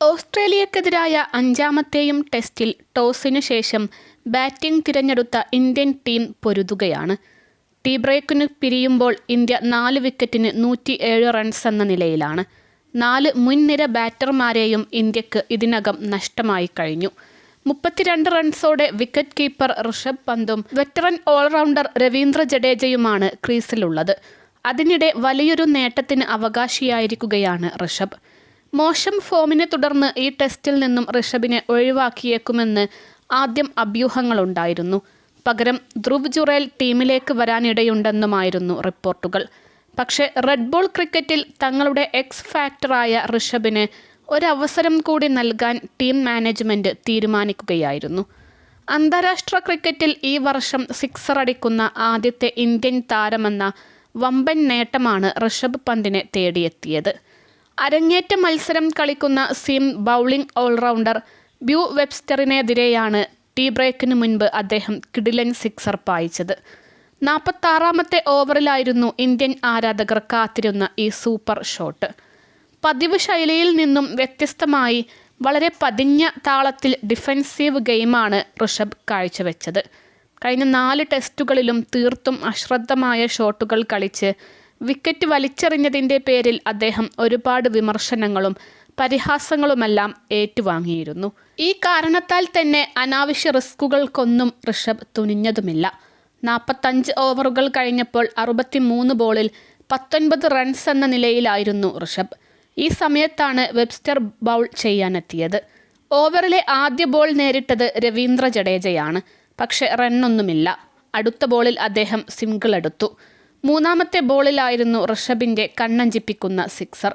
ഓസ്ട്രേലിയക്കെതിരായ അഞ്ചാമത്തെയും ടെസ്റ്റിൽ ടോസിനു ശേഷം ബാറ്റിംഗ് തിരഞ്ഞെടുത്ത ഇന്ത്യൻ ടീം പൊരുതുകയാണ്. ടീ ബ്രേക്കിന് പിരിയുമ്പോൾ ഇന്ത്യ നാല് വിക്കറ്റിന് നൂറ്റി ഏഴ് റൺസ് എന്ന നിലയിലാണ്. നാല് മുൻനിര ബാറ്റർമാരെയും ഇന്ത്യയ്ക്ക് ഇതിനകം നഷ്ടമായി കഴിഞ്ഞു. മുപ്പത്തിരണ്ട് റൺസോടെ വിക്കറ്റ് കീപ്പർ ഋഷഭ് പന്തും വെറ്ററൻ ഓൾറൗണ്ടർ രവീന്ദ്ര ജഡേജയുമാണ് ക്രീസിലുള്ളത്. അതിനിടെ വലിയൊരു നേട്ടത്തിന് അവകാശിയായിരിക്കുകയാണ് ഋഷഭ്. മോശം ഫോമിനെ തുടർന്ന് ഈ ടെസ്റ്റിൽ നിന്നും ഋഷഭിനെ ഒഴിവാക്കിയേക്കുമെന്ന് ആദ്യം അഭ്യൂഹങ്ങളുണ്ടായിരുന്നു. പകരം ധ്രുവ് ജുറേൽ ടീമിലേക്ക് വരാനിടയുണ്ടെന്നുമായിരുന്നു റിപ്പോർട്ടുകൾ. പക്ഷേ റെഡ് ബോൾ ക്രിക്കറ്റിൽ തങ്ങളുടെ എക്സ് ഫാക്ടറായ ഋഷഭിന് ഒരവസരം കൂടി നൽകാൻ ടീം മാനേജ്മെന്റ് തീരുമാനിക്കുകയായിരുന്നു. അന്താരാഷ്ട്ര ക്രിക്കറ്റിൽ ഈ വർഷം സിക്സർ അടിക്കുന്ന ആദ്യത്തെ ഇന്ത്യൻ താരമെന്ന വമ്പൻ നേട്ടമാണ് ഋഷഭ് പന്തിനെ തേടിയെത്തിയത്. അരങ്ങേറ്റ മത്സരം കളിക്കുന്ന സിം ബൗളിംഗ് ഓൾറൗണ്ടർ ബ്യൂ വെബ്സ്റ്ററിനെതിരെയാണ് ടീ ബ്രേക്കിന് മുൻപ് അദ്ദേഹം കിഡിലൻ സിക്സർ പായിച്ചത്. നാൽപ്പത്താറാമത്തെ ഓവറിലായിരുന്നു ഇന്ത്യൻ ആരാധകർ കാത്തിരുന്ന ഈ സൂപ്പർ ഷോട്ട്. പതിവ് ശൈലിയിൽ നിന്നും വ്യത്യസ്തമായി വളരെ പതിഞ്ഞ താളത്തിൽ ഡിഫെൻസീവ് ഗെയിമാണ് ഋഷഭ് കാഴ്ചവെച്ചത്. കഴിഞ്ഞ നാല് ടെസ്റ്റുകളിലും തീർത്തും അശ്രദ്ധമായ ഷോട്ടുകൾ കളിച്ച് വിക്കറ്റ് വലിച്ചെറിഞ്ഞതിന്റെ പേരിൽ അദ്ദേഹം ഒരുപാട് വിമർശനങ്ങളും പരിഹാസങ്ങളുമെല്ലാം ഏറ്റുവാങ്ങിയിരുന്നു. ഈ കാരണത്താൽ തന്നെ അനാവശ്യ റിസ്കുകൾക്കൊന്നും ഋഷഭ് തുനിഞ്ഞതുമില്ല. നാൽപ്പത്തഞ്ച് ഓവറുകൾ കഴിഞ്ഞപ്പോൾ അറുപത്തിമൂന്ന് ബോളിൽ പത്തൊൻപത് റൺസ് എന്ന നിലയിലായിരുന്നു ഋഷഭ്. ഈ സമയത്താണ് വെബ്സ്റ്റർ ബൗൾ ചെയ്യാനെത്തിയത്. ഓവറിലെ ആദ്യ ബോൾ നേരിട്ടത് രവീന്ദ്ര ജഡേജയാണ്. പക്ഷെ റണ്ണൊന്നുമില്ല. അടുത്ത ബോളിൽ അദ്ദേഹം സിംഗിൾ എടുത്തു. മൂന്നാമത്തെ ബോളിലായിരുന്നു ഋഷഭിന്റെ കണ്ണഞ്ചിപ്പിക്കുന്ന സിക്സർ.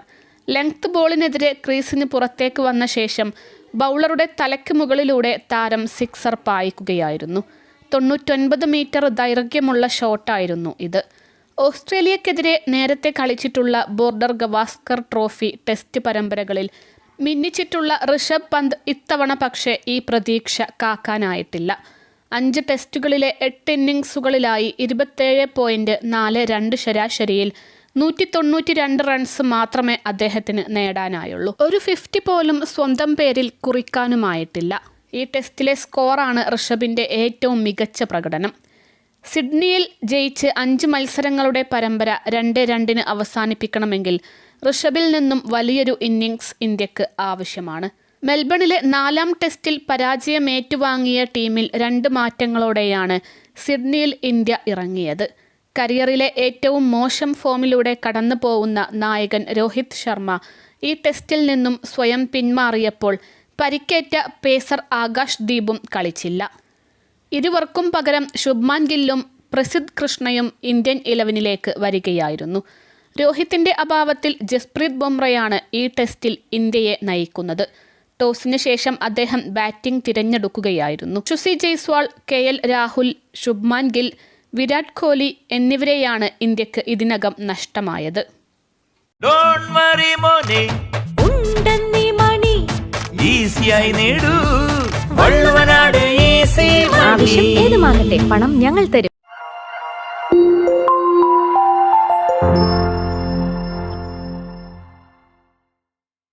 ലെങ്ത് ബോളിനെതിരെ ക്രീസിന് പുറത്തേക്ക് വന്ന ശേഷം ബൗളറുടെ തലയ്ക്ക് മുകളിലൂടെ താരം സിക്സർ പായിക്കുകയായിരുന്നു. തൊണ്ണൂറ്റൊൻപത് മീറ്റർ ദൈർഘ്യമുള്ള ഷോട്ടായിരുന്നു ഇത്. ഓസ്ട്രേലിയക്കെതിരെ നേരത്തെ കളിച്ചിട്ടുള്ള ബോർഡർ ഗവാസ്കർ ട്രോഫി ടെസ്റ്റ് പരമ്പരകളിൽ മിന്നിച്ചിട്ടുള്ള ഋഷഭ് പന്ത് ഇത്തവണ പക്ഷേ ഈ പ്രതീക്ഷ കാക്കാനായിട്ടില്ല. അഞ്ച് ടെസ്റ്റുകളിലെ എട്ട് ഇന്നിങ്സുകളിലായി ഇരുപത്തേഴ് പോയിന്റ് നാല് രണ്ട് ശരാശരിയിൽ നൂറ്റി തൊണ്ണൂറ്റി രണ്ട് റൺസ് മാത്രമേ അദ്ദേഹത്തിന് നേടാനായുള്ളൂ. ഒരു ഫിഫ്റ്റി പോലും സ്വന്തം പേരിൽ കുറിക്കാനുമായിട്ടില്ല. ഈ ടെസ്റ്റിലെ സ്കോറാണ് ഋഷഭിന്റെ ഏറ്റവും മികച്ച പ്രകടനം. സിഡ്നിയിൽ ജയിച്ച് അഞ്ച് മത്സരങ്ങളുടെ പരമ്പര രണ്ട് രണ്ടിന് അവസാനിപ്പിക്കണമെങ്കിൽ ഋഷഭിൽ നിന്നും വലിയൊരു ഇന്നിങ്സ് ഇന്ത്യയ്ക്ക് ആവശ്യമാണ്. മെൽബണിലെ നാലാം ടെസ്റ്റിൽ പരാജയം ഏറ്റുവാങ്ങിയ ടീമിൽ രണ്ട് മാറ്റങ്ങളോടെയാണ് സിഡ്നിയിൽ ഇന്ത്യ ഇറങ്ങിയത്. കരിയറിലെ ഏറ്റവും മോശം ഫോമിലൂടെ കടന്നു പോകുന്ന നായകൻ രോഹിത് ശർമ്മ ഈ ടെസ്റ്റിൽ നിന്നും സ്വയം പിന്മാറിയപ്പോൾ പരിക്കേറ്റ പേസർ ആകാശ് ദീപും കളിച്ചില്ല. ഇരുവർക്കും പകരം ശുഭ്മാൻ ഗില്ലും പ്രസിദ്ധ് കൃഷ്ണയും ഇന്ത്യൻ ഇലവനിലേക്ക് വരികയായിരുന്നു. രോഹിത്തിന്റെ അഭാവത്തിൽ ജസ്പ്രീത് ബുംറയാണ് ഈ ടെസ്റ്റിൽ ഇന്ത്യയെ നയിക്കുന്നത്. ടോസിന് ശേഷം അദ്ദേഹം ബാറ്റിംഗ് തിരഞ്ഞെടുക്കുകയായിരുന്നു. ഷുസി ജയ്സ്വാൾ കെ എൽ രാഹുൽ ശുഭ്മാൻ ഗിൽ വിരാട് കോഹ്ലി എന്നിവരെയാണ് ഇന്ത്യയ്ക്ക് ഇതിനകം നഷ്ടമായത്. ഡോണ്ട് വറി മോനെ. ഉണ്ടെന്നീ മണി. ഈസിയായി നേടൂ. വള്ളുവനാട് ഈസി ആവശ്യം ഏതുമാകട്ടെ പണം ഞങ്ങൾ തരും.